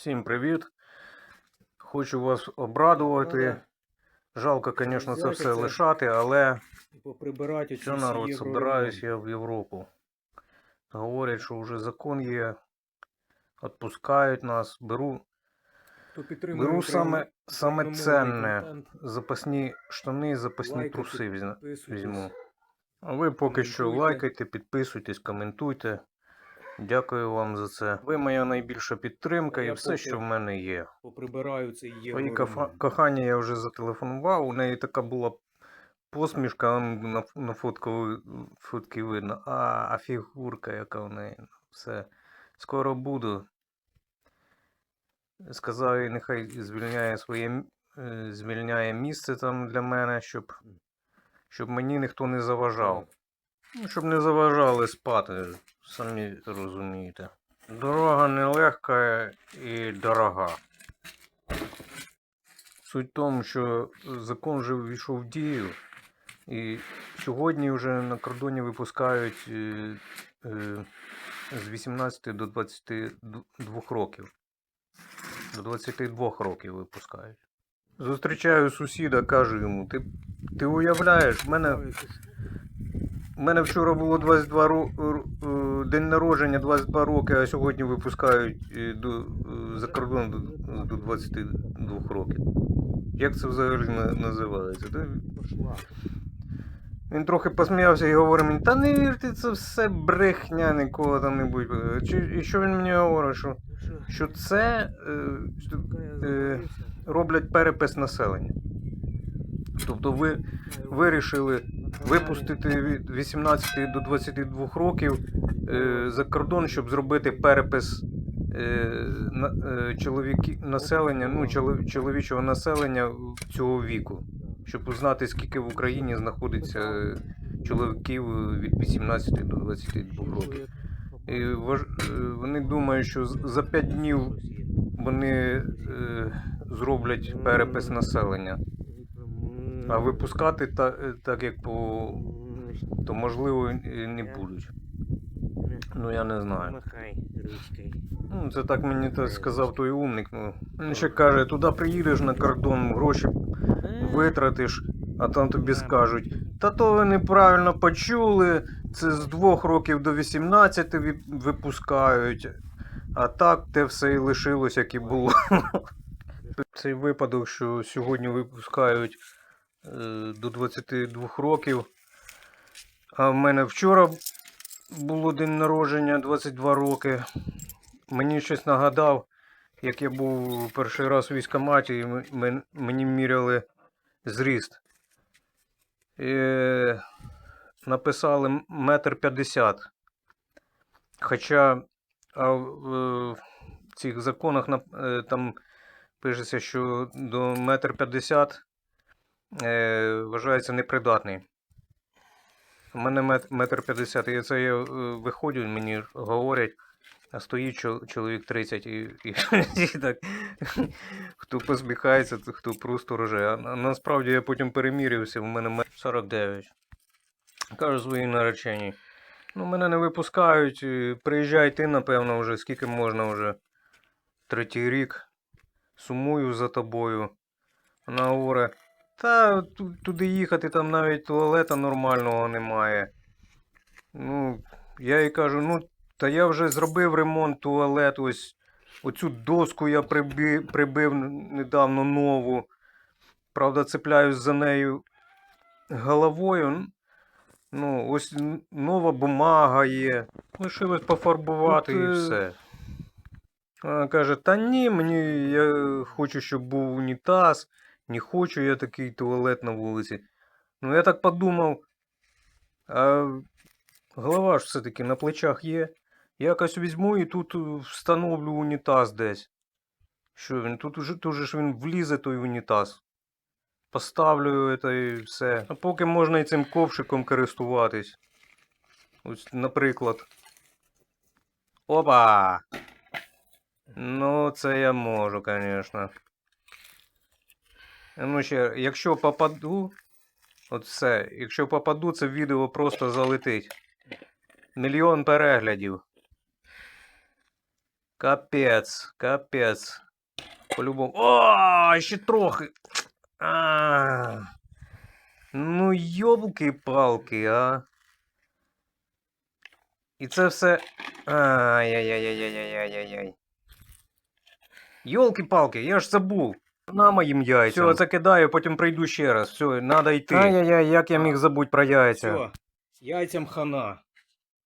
Всім привіт. Хочу вас обрадувати. Жалко, звісно, це все лишати, але що народ, євро- я в Європу. Говорять, що вже закон є. Відпускають нас. Беру, беру саме, саме ценне. Запасні штани, запасні труси візьму. А ви поки що лайкайте, підписуйтесь, коментуйте. Дякую вам за це. Ви моя найбільша підтримка і все, що в мене є. Поприбираю євро. Мої кафа- кохання я вже зателефонував, у неї така була посмішка, он на, на фотку, фотки видно. А, а фігурка, яка в неї. Все. Скоро буду. Сказав їй, нехай звільняє своє м- е, звільняє місце там для мене, щоб, щоб мені ніхто не заважав. Ну, щоб не заважали спати, самі розумієте. Дорога нелегка і дорога. Суть в тому, що закон вже ввійшов в дію, і сьогодні вже на кордоні випускають е, е, з 18 до 22 років. До 22 років випускають. Зустрічаю сусіда, кажу йому, ти, ти уявляєш, в мене у мене вчора було 22 ро... е, день народження 22 роки, а сьогодні випускають е, до, е, за кордон до, до 22 років. Як це взагалі називається? Він трохи посміявся і говорить мені, та не вірте, це все брехня, нікого там не буде. Чи- І що він мені говорить, що, що, це е, е, роблять перепис населення. Тобто ви вирішили випустити від 18 до 22 років е, за кордон, щоб зробити перепис е, е, населення, ну, чоло- чоловічого населення цього віку, щоб узнати, скільки в Україні знаходиться чоловіків від 18 до 22 років. І вони думають, що за 5 днів вони зроблять перепис населення. А випускати та, е, так, як по то можливо і не будуть. Ну я не знаю. Махай ручкою. Ну, це так мені так сказав той умник. Ну. Він ще каже, туди приїдеш на кордон, гроші витратиш, а там тобі скажуть, та то ви неправильно почули, це з двох років до 18 випускають, а так те все і лишилось, як і було. Цей випадок, що сьогодні випускають е, до 22 років. А в мене вчора було день народження 22 роки. Мені щось нагадав, як я був перший раз у військкоматі, і мені міряли зріст. І написали метр п'ятдесят. Хоча а в е, цих законах е, там пишеться, що до метр п'ятдесят е, вважається непридатний. У мене мет- метр п'ятдесят. І це я е, виходжу, мені говорять, а стоїть чоловік 30 і, і, і так. Хто посміхається, то хто просто роже. А насправді я потім перемірявся, в мене метр 49. Кажу своїй нареченій. Ну, мене не випускають. е, Приїжджай ти, напевно, вже скільки можна вже. Третій рік. Сумую за тобою. Вона говорить, та туди їхати, там навіть туалета нормального немає. Ну, я їй кажу, ну, та я вже зробив ремонт туалет, ось оцю доску я прибив, прибив недавно нову. Правда, цепляюсь за нею головою. Ну, ось нова бумага є. Лишилось пофарбувати Тут, і е, все. Вона каже, та ні, мені я хочу, щоб був унітаз. Не хочу я такий туалет на вулиці. Ну, я так подумав. А голова ж все-таки на плечах є. Я якось візьму і тут е, встановлю унітаз десь. Що він? Тут уже, тут ж він влізе той унітаз. Поставлю це і все. А поки можна і цим ковшиком користуватись. Ось, наприклад. Опа! Ну, це я можу, звісно. Ну, ще, якщо попаду. От все. Якщо попаду, це відео просто залетить. Мільйон переглядів. Капець, капець. По-любому. О, ще трохи. А. Ну, йолки-палки, а. І це все. Ай-яй-яй-яй-яй-яй-яй. Йолки-палки, я ж забув. На моїм яйцям. Все, це кидаю, потім прийду ще раз. Все, надо йти. Ай-яй-яй, як я міг забути про яйця. Все, яйцям хана.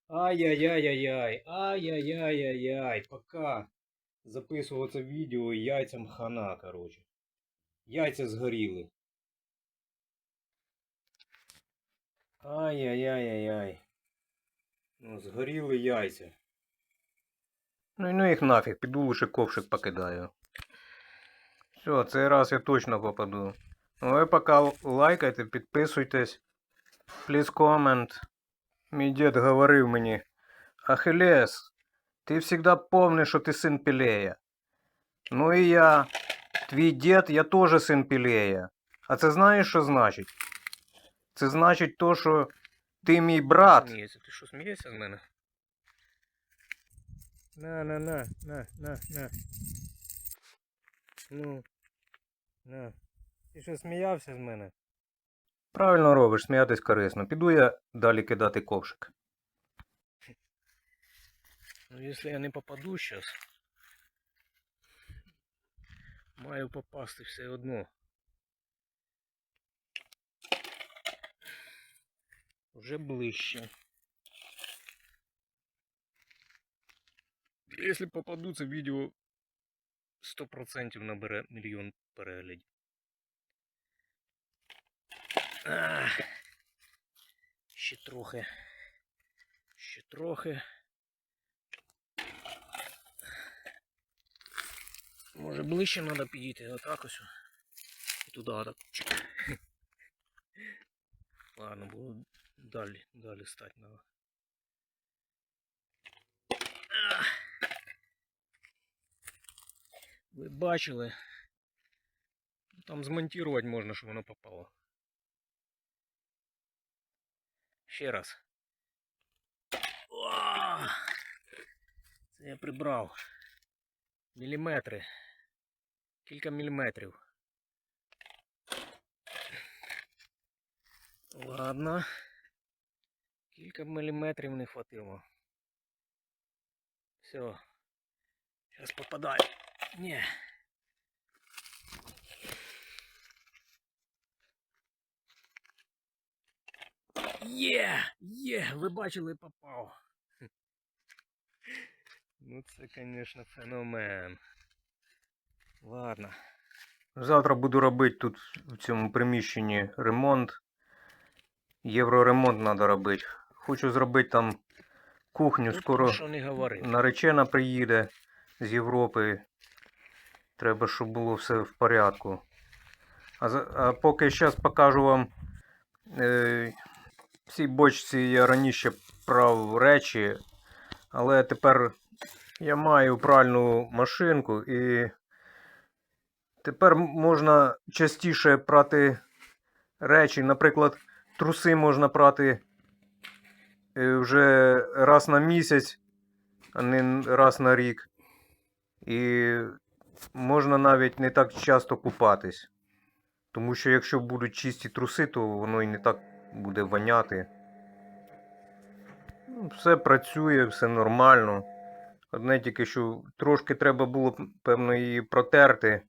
Ай-яй-яй-яй-яй. Ай-яй-яй-яй-яй. Пока записував це відео яйцям хана, короче. Яйця згоріли. Ай-яй-яй-яй-яй. Ну, згоріли яйця. Ну і ну їх нафіг, піду лише ковшик покидаю. Все, цей раз я точно попаду. Ну ви поки лайкайте, підписуйтесь. Please comment. Мій дід говорив мені. Ахілес, ти завжди помни, що ти син Пілея. Ну і я. Твій дід, я теж син Пілея. А це знаєш, що значить? Це значить то, що ти мій брат. Ні, ти що смієшся з мене? На, на, на, на, на, на. Ну. На. Ти що сміявся з мене? Правильно робиш, сміятись корисно. Піду я далі кидати ковшик. Ну, если я не попаду сейчас, маю попасти все одно. Вже ближче. Якщо попаду, це відео 100% набере мільйон переглядів. Ах, ще трохи. Ще трохи. Може ближче треба підійти, отак ось. І туди. Чик. Ладно, було далі, далі стати треба. Ви бачили. Там змонтувати можна, щоб воно попало. Ще раз. О! Це я прибрав. Міліметри. Кілька міліметрів. Ладно. Кілька міліметрів не хватило. Все. Зараз попадаю. Ні. Є! Є! Ви бачили, попав. Ну це, звісно, феномен. Ладно. Завтра буду робити тут в цьому приміщенні ремонт. Євроремонт треба робити. Хочу зробити там кухню. Тут Скоро не наречена приїде з Європи. Треба, щоб було все в порядку. А, за- а поки зараз покажу вам е, в цій бочці я раніше прав речі, але тепер я маю пральну машинку і тепер можна частіше прати речі. Наприклад, труси можна прати е, вже раз на місяць, а не раз на рік. І можна навіть не так часто купатись. Тому що якщо будуть чисті труси, то воно і не так буде воняти. Ну, Все працює, все нормально. Одне тільки, що трошки треба було, певно, її протерти.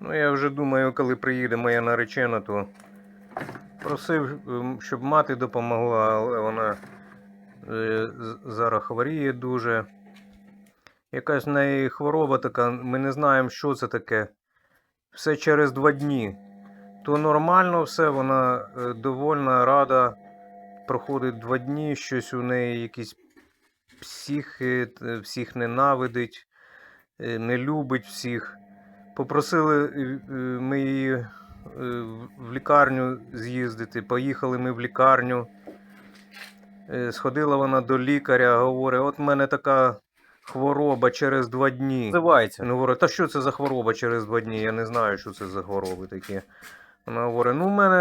Ну, я вже думаю, коли приїде моя наречена, то просив, ем, щоб мати допомогла, але вона е, зараз хворіє дуже. Якась в неї хвороба така, ми не знаємо, що це таке. Все через два дні. То нормально все, вона е, довольна, рада. Проходить два дні, щось у неї якісь психи, всіх ненавидить, е, не любить всіх. Попросили е, е, ми її е, в- лікарню з'їздити. Поїхали ми в лікарню. Е, Сходила вона до лікаря, говорить, от в мене така хвороба через два дні. Називається. Він говорить, та що це за хвороба через два дні? Я не знаю, що це за хвороби такі. Вона говорить, ну в мене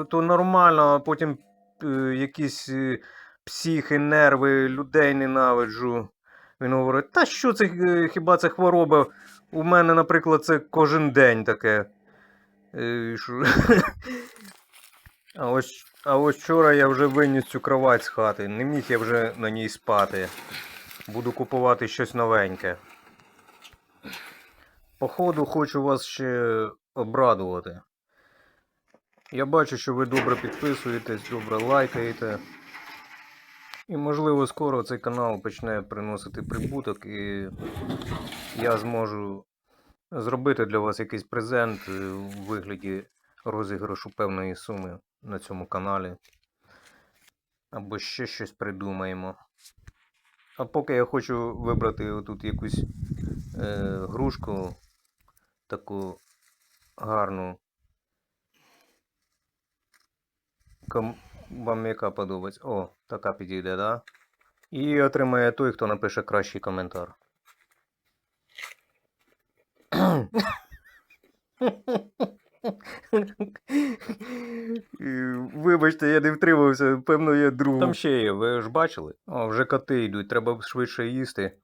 е, то нормально, а потім е, якісь е, психи, нерви, людей ненавиджу. Він говорить, та що це хіба це хвороба? У мене, наприклад, це кожен день таке. А ось, а ось вчора я вже виніс цю кровать з хати. Не міг я вже на ній спати. Буду купувати щось новеньке. Походу, хочу вас ще обрадувати. Я бачу, що ви добре підписуєтесь, добре лайкаєте. І можливо скоро цей канал почне приносити прибуток, і я зможу зробити для вас якийсь презент е, у вигляді розіграшу певної суми на цьому каналі. Або ще щось придумаємо. А поки я хочу вибрати отут якусь е, грушку таку гарну. Ком... Вам яка подобається? О, така підійде, да? І отримає той, хто напише кращий коментар. Вибачте, я не втримався, певно, я другу. Там ще є, ви ж бачили? О, вже коти йдуть, треба швидше їсти.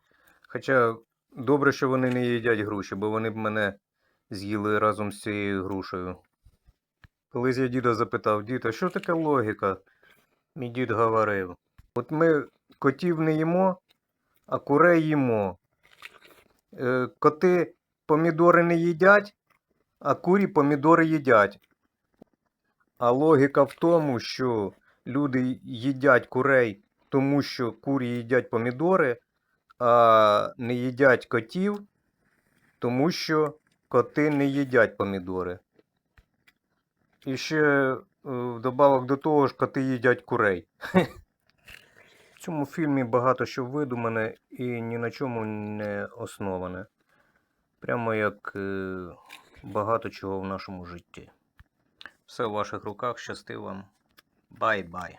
Хоча добре, що вони не їдять груші, бо вони б мене з'їли разом з цією грушею. Колись я діда запитав, дід, а що таке логіка? Мій дід говорив. От ми котів не їмо, а курей їмо. Е, коти помідори не їдять, а курі помідори їдять. А логіка в тому, що люди їдять курей, тому що курі їдять помідори, а не їдять котів, тому що коти не їдять помідори. І ще е, вдобавок до того ж коти їдять курей. В цьому фільмі багато що видумане і ні на чому не основане. Прямо як е, багато чого в нашому житті. Все в ваших руках, щасти вам. Бай-бай.